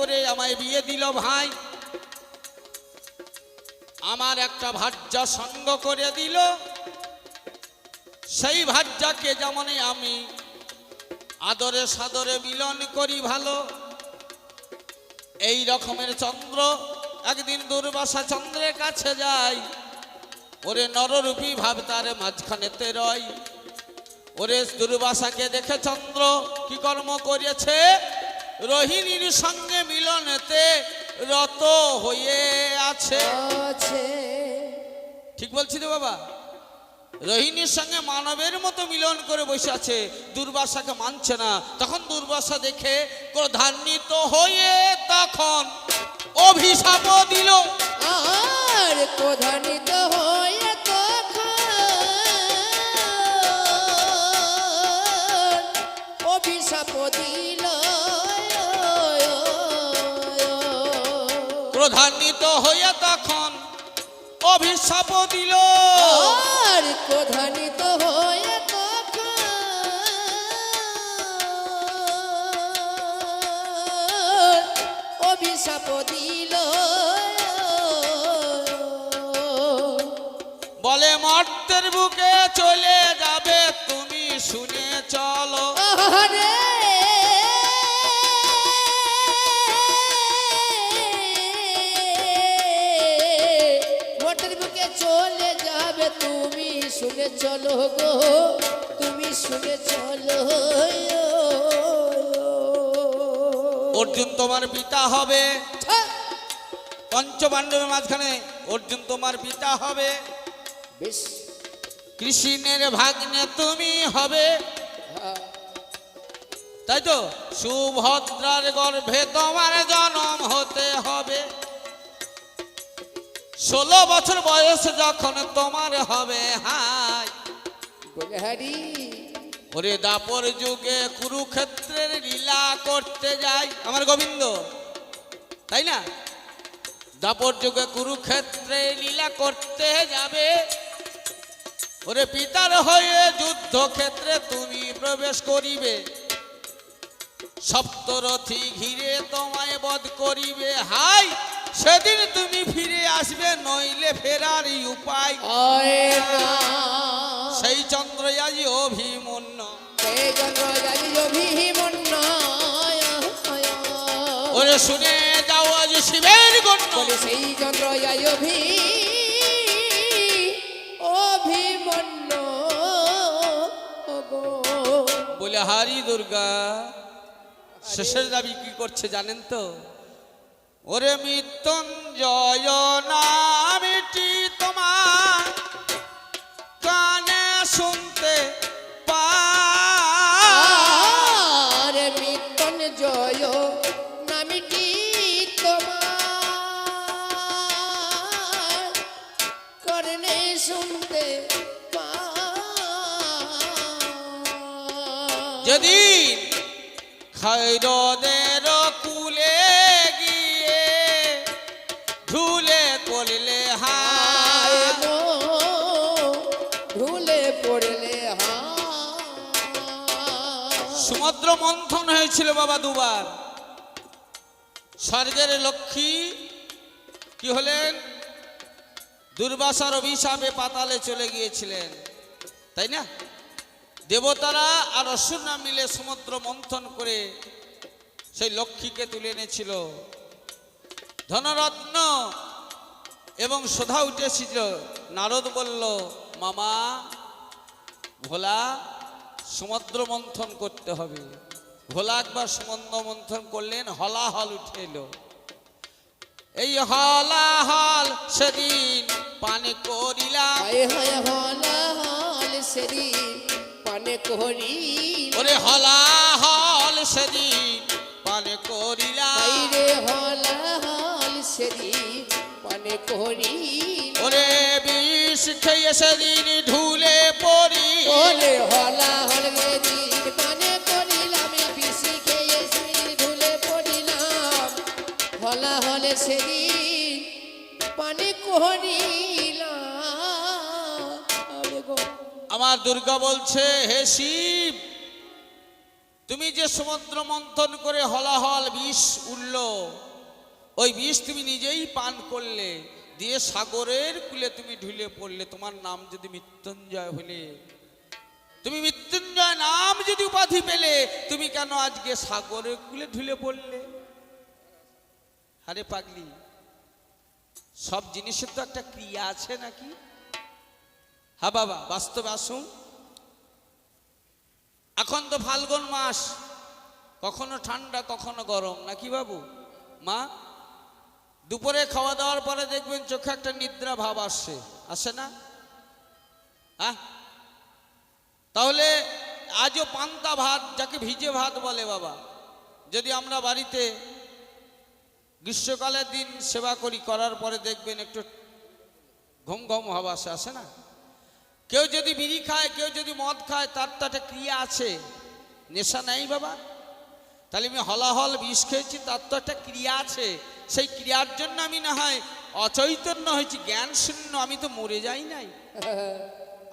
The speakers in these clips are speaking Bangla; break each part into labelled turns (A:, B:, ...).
A: করে আমায় বিয়ে দিল ভাই। আমার একটা ভাজ্যা সঙ্গ করে দিল। সেই ভাজ্যাকে যেমনই আমি আদরে সাদরে মিলন করি ভালো, এই রকমের চন্দ্র একদিন দুর্বাসা চন্দ্রের কাছে যায় ওরে নররূপী ভাব তার মাঝখানেতে রয় ওরে দুর্বাসাকে দেখে চন্দ্র কি কর্ম করিয়েছে রোহিণীর সঙ্গে মিলনেতে রত হয়ে আছে। ঠিক বলছি তো বাবা? রোহিণীর সঙ্গে মানবের মতো মিলন করে বসে আছে। দুর্বাসাকে মানছে না। তখন দুর্বাসা দেখে ক্রধান্বিত হয়ে তখন অভিশাপ দিল।
B: আর প্রধানিত হয়ে
A: ক্রধান্বিত হয়ে তখন অভিশাপ দিল।
B: তখন অভিশাপ দিল।
A: বলে মর্তের বুকে চলে যাবে তুমি শুনে চলো।
B: আহারে শুনে চলো গো তুমি শুনে চলো
A: অর্জুন তোমার পিতা হবে! পঞ্চপাণ্ডবের মাঝখানে অর্জুন তোমার পিতা হবে।
B: বেশ।
A: কৃষ্ণের ভাগ্নে তুমি হবে।
B: হ্যাঁ,
A: তাই তো সুভদ্রার গর্ভে তোমার জন্ম হতে হবে। ষোলো বছর বয়স যখন তোমার হবে হাই
B: হারি
A: ওরে দাপর যুগে কুরুক্ষেত্রের লীলা করতে যাই। আমার গোবিন্দ তাই না? দাপর যুগে কুরুক্ষেত্রে লীলা করতে যাবে। ওরে পিতার হয়ে যুদ্ধ ক্ষেত্রে তুমি প্রবেশ করিবে। সপ্তরথী ঘিরে তোমায় বধ করিবে। হাই সেদিন তুমি ফিরে আসবে নইলে ফেরারই উপায় সেই চন্দ্রয়াজি অভিমন্য। ওরে শুনে যাও আজ শিবের গণ্য।
B: সেই চন্দ্র যাই অভি অভিমন্য।
A: বলে হারি দুর্গা শেষের দাবি কি করছে জানেন তো? ওরে মৃত্যুঞ্জয় নামটি তোমার কানে শুনতে পাই
B: আর মৃত্যন জয় নামিটি তোমার করনে শুনতে পাই
A: যেদিন খৈরদের হায়।
B: আয় গো, ভুলে পড়লে হা
A: সমুদ্র মন্থন হয়েছিল বাবা দুবার। স্বর্গের লক্ষ্মী কি হলেন? দুর্বাসার অভিশাপে পাতালে চলে গিয়েছিলেন তাই না? দেবতারা আর অসুররা মিলে সমুদ্র মন্থন করে সেই লক্ষ্মীকে তুলে এনেছিল। ধনরত্ন। এবং সোধা উঠেছিল নারদ বলল মামা ভোলা সমুদ্র মন্থন করতে হবে। ভোলা একবার সমুদ্র মন্থন করলেন হলাহল উঠে এলো। এই হলাহল সেদিন পানে করিলাম
B: হলা হল পানে করি
A: ওরে হলাহল সেদিন পানে করিলাম
B: বাইরে হলা পানে করি
A: ওরে বিষ খেয়ে সেদিন ঢুলে পড়ি।
B: ওলে হলা হল পানে করিলাম পিসি খেয়ে সেদিন ঢুলে পড়িলাম। হলা হলে সেদিন পানে করিলাম।
A: আমার দুর্গা বলছে হে শিব তুমি যে সমুদ্র মন্থন করে হলাহল বিষ উঠল ওই বিষ তুমি নিজেই পান করলে, দিয়ে সাগরের কুলে তুমি ঢুলে পড়লে, তোমার নাম যদি মৃত্যুঞ্জয় হলে। তুমি মৃত্যুঞ্জয় নাম যদি উপাধি পেলে, তুমি কেন আজকে সাগরের কুলে ঢুলে পড়লে? আরে পাগলি, সব জিনিসের তো একটা ক্রিয়া আছে নাকি? হ্যাঁ বাবা, বাস্তবে আসুন। এখন তো ফাল্গুন মাস, কখনো ঠান্ডা, কখনো গরম, নাকি বাবু? মা দুপুরে খাওয়া দাওয়ার পরে দেখবেন চোখে একটা নিদ্রা ভাব আসছে আসে না? হ্যাঁ তাহলে আজও পান্তা ভাত, যাকে ভিজে ভাত বলে বাবা, যদি আমরা বাড়িতে গ্রীষ্মকালের দিন সেবা করি, করার পরে দেখবেন একটু ঘুম ঘুম ভাব আসে আসে না? কেউ যদি বিড়ি খায়, কেউ যদি মদ খায়, তার তো একটা ক্রিয়া আছে। নেশা নেই বাবা। তাহলে আমি হলাহল বিষ খেয়েছি, তার তো একটা ক্রিয়া আছে। সেই ক্রিয়ার জন্য আমি না হয় অচৈতন্য হয়েছি, জ্ঞান শূন্য, আমি তো মরে যাই নাই।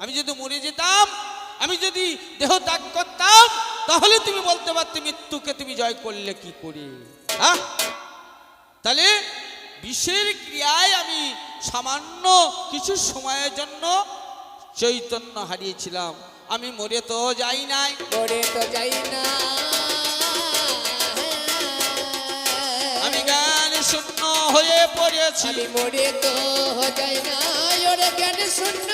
A: আমি যদি মরে যেতাম, আমি যদি দেহ ত্যাগ করতাম, তাহলে তুমি বলতে পারতে মৃত্যুকে তুমি জয় করলে কি করে? তাহলে বিষের ক্রিয়ায় আমি সামান্য কিছু সময়ের জন্য চৈতন্য হারিয়েছিলাম। আমি মরে তো যাই নাই।
B: মরে তো যাই না
A: শূন্য হয়ে পড়েছি
B: আমি মরে তো যাই না ওরে জ্ঞান শূন্য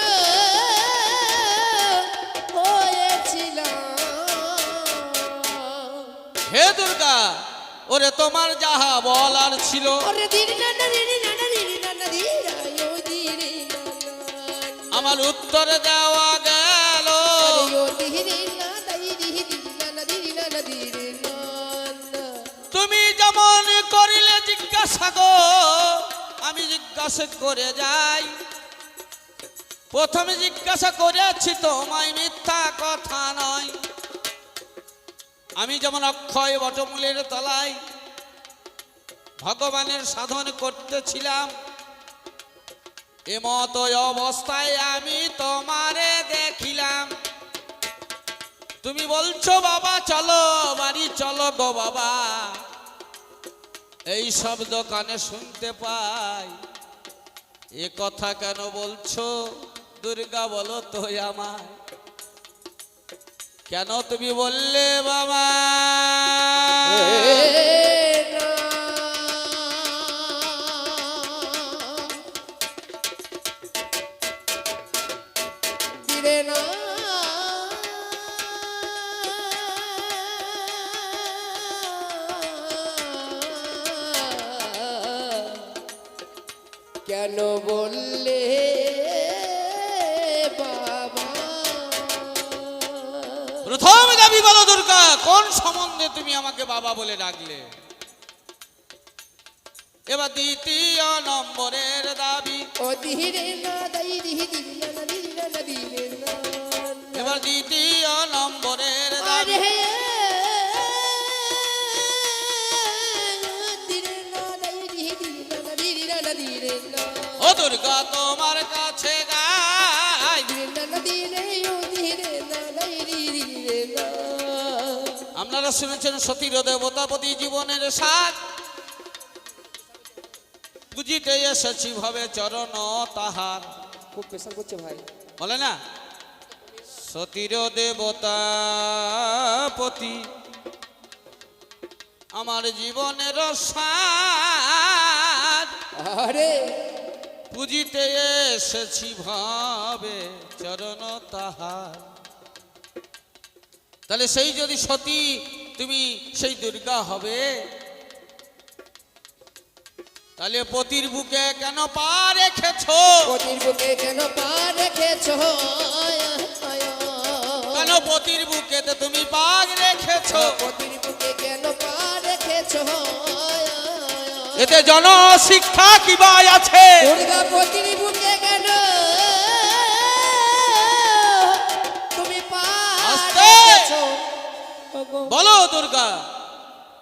A: হে দুর্গা ওরে তোমার যাহা ছিল
B: ও দিদি নানা
A: আমার উত্তর দেওয়া জিজ্ঞাসা গো আমি জিজ্ঞাসা করে যাই। প্রথমে জিজ্ঞাসা করেছি, তোমায় মিথ্যা কথা নয়। আমি যেমন অক্ষয় বটমূলের তলায় ভগবানের সাধন করতেছিলাম এমত অবস্থায় আমি তোমারে দেখিলাম। তুমি বলছো, বাবা, চলো, বাড়ি চলো গো বাবা। এই শব্দ কানে শুনতে পাই। এ কথা কেন বলছো? দুর্গা, বলো তো আমার কেন তুমি বললে বাবা?
B: কেন বললে
A: প্রথম দাবি বলো দুর্গা কোন সম্বন্ধে তুমি আমাকে বাবা বলে ডাকলে? এবার দ্বিতীয় নম্বরের দাবি। এবার দ্বিতীয় শুনেছেন সতীর দেবতাপতি জীবনের সাথ বুঝিতে এসেছি ভাবে চরণ তাহার।
B: খুব প্রেশার করছে ভাই।
A: বলে না? সতীর দেবতাপতি আমার জীবনের
B: আরে।
A: পুজিতে এসেছি ভাবে চরণ তাহার। তাহলে সেই যদি সতী তুমি সেই দুর্গা হবে। তাহলে পতির বুকে কেন পা রেখেছ?
B: পতির বুকে কেন পা রেখেছ?
A: কেন পতির বুকেতে তুমি পা রেখেছ?
B: পতির বুকে কেন পা রেখেছ?
A: এতে জনশিক্ষা কি বা আছে?
B: দুর্গা পতির বুকে
A: বলো দুর্গা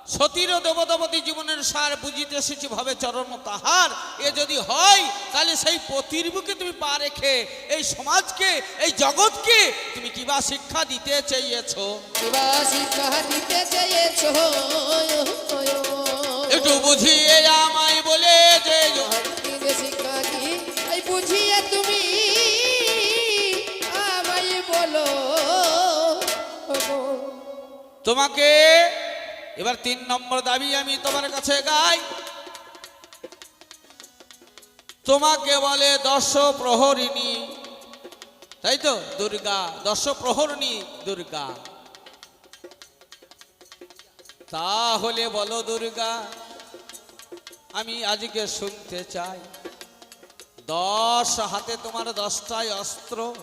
A: সতীর দেবতাপতি জীবনের সার বুঝিতে এসেছি ভাবে চরণ তাহার। এ যদি হয় তাহলে সেই পতির বুকে তুমি পা রেখে এই সমাজকে এই জগৎকে তুমি কিবা শিক্ষা দিতে চেয়েছো?
B: কিবা শিক্ষা দিতে চেয়েছ?
A: একটু বুঝিয়ে আমায় বলে যে
B: শিক্ষা কি বুঝিয়ে তুমি
A: তোমাকে এবার তিন নম্বর দাবি আমি তোমার কাছে গাই। তোমাকে বলে দশ প্রহরিণী। তাই তো? দুর্গা। দশ প্রহরিণী, দুর্গা। তাহলে বলো দুর্গা, আমি আজকে শুনতে চাই। দশ হাতে তোমার দশটায় অস্ত্র,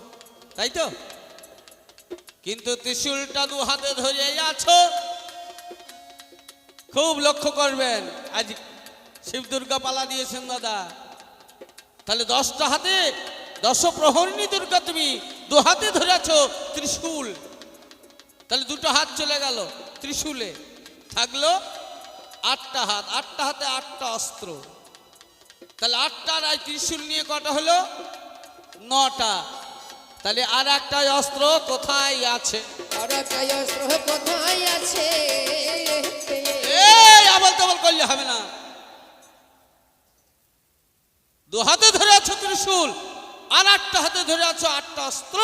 A: তাই তো? কিন্তু ত্রিশূলটা দু হাতে ধরে আছো। খুব লক্ষ্য করবেন, আজ শিব দুর্গা পালা দিয়েছেন দাদা। তাহলে দশটা হাতে দশ প্রহরণী দুর্গা তুমি দু হাতে ধরে আছো ত্রিশূল। তাহলে দুটো হাত চলে গেল ত্রিশূলে। থাকল আটটা হাত, আটটা হাতে আটটা অস্ত্র। তাহলে আটটার আর ত্রিশূল নিয়ে কটা হলো? নটা। তাহলে আর একটা অস্ত্র কোথায় আছে?
B: আর একটা অস্ত্র কোথায় আছে?
A: এই আবল তাবল করলে হবে না। দু হাতে ধরে আছো ত্রিশূল আর আটটা হাতে ধরে আছো আটটা অস্ত্র।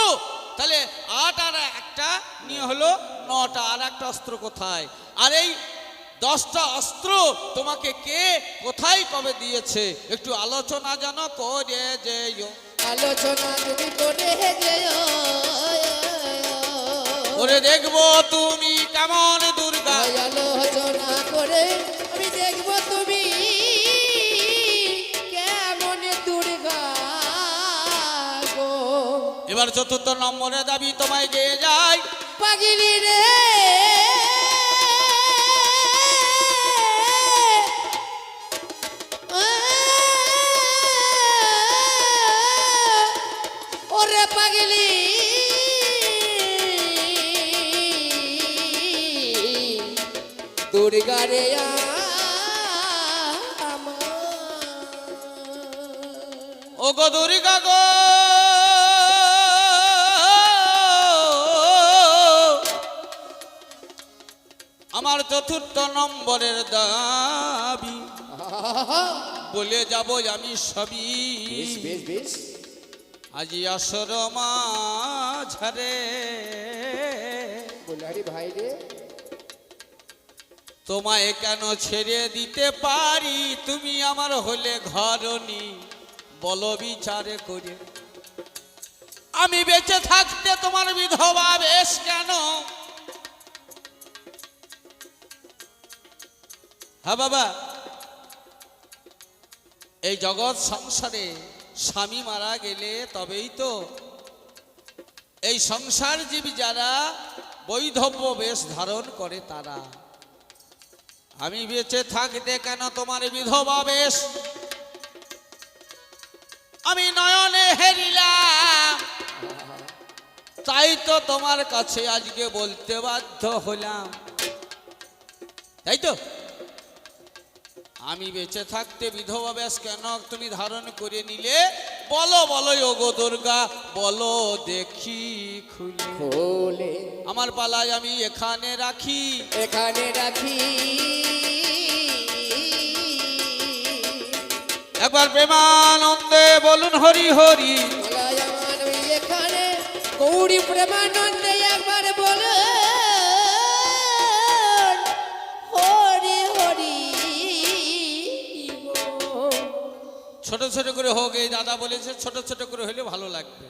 A: তাহলে আট আর একটা নিয়ে হলো নটা আর একটা অস্ত্র কোথায়? আর এই দশটা অস্ত্র তোমাকে কে কোথায় কবে দিয়েছে? একটু আলোচনা জানো করে যে
B: আলোচনা তুমি করে যেও।
A: ওরে দেখব তুমি কেমন দুর্গা।
B: আলোচনা করে আমি দেখব তুমি কেমন দুর্গা গো।
A: এবার চতুর্থ নম্বরে দাবি তোমায় গিয়ে যায়
B: পাগিলি দুর্গা
A: গো আমার চতুর্থ নম্বরের দাবি বলে যাব আমি সবই। আজি আসর মাঝারে।
B: ভাই রে।
A: তোমায় কেন ছেড়ে দিতে পারি? তুমি আমার হলে ঘরনি বলো বিচারে করে। আমি বেঁচে থাকতে তোমার বিধবা বেশ কেন? হ্যাঁ বাবা, এই জগৎ সংসারে স্বামী মারা গেলে তবেই তো এই সংসার জীবী যারা বৈধব্য বেশ ধারণ করে তারা। আমি বেঁচে থাকতে কেন তোমার বিধবা বেশ আমি নয়নে হেরিলাম। তাই তো তোমার কাছে আজকে বলতে বাধ্য হলাম। তাই তো? আমি বেঁচে থাকতে বিধবা বেশ কেন তুমি ধারণ করে নিলে? বলো বলো ওগো দুর্গা বলো দেখি খোলে। আমার পালায় আমি এখানে রাখি।
B: এখানে রাখি।
A: একবার প্রেমানন্দে বলুন হরি হরি
B: এখানে গৌরী প্রেমানন্দে একবার বলুন হরি হরি।
A: ছোট ছোট করে হোক এই দাদা বলেছে ছোট ছোট করে হলে ভালো লাগবে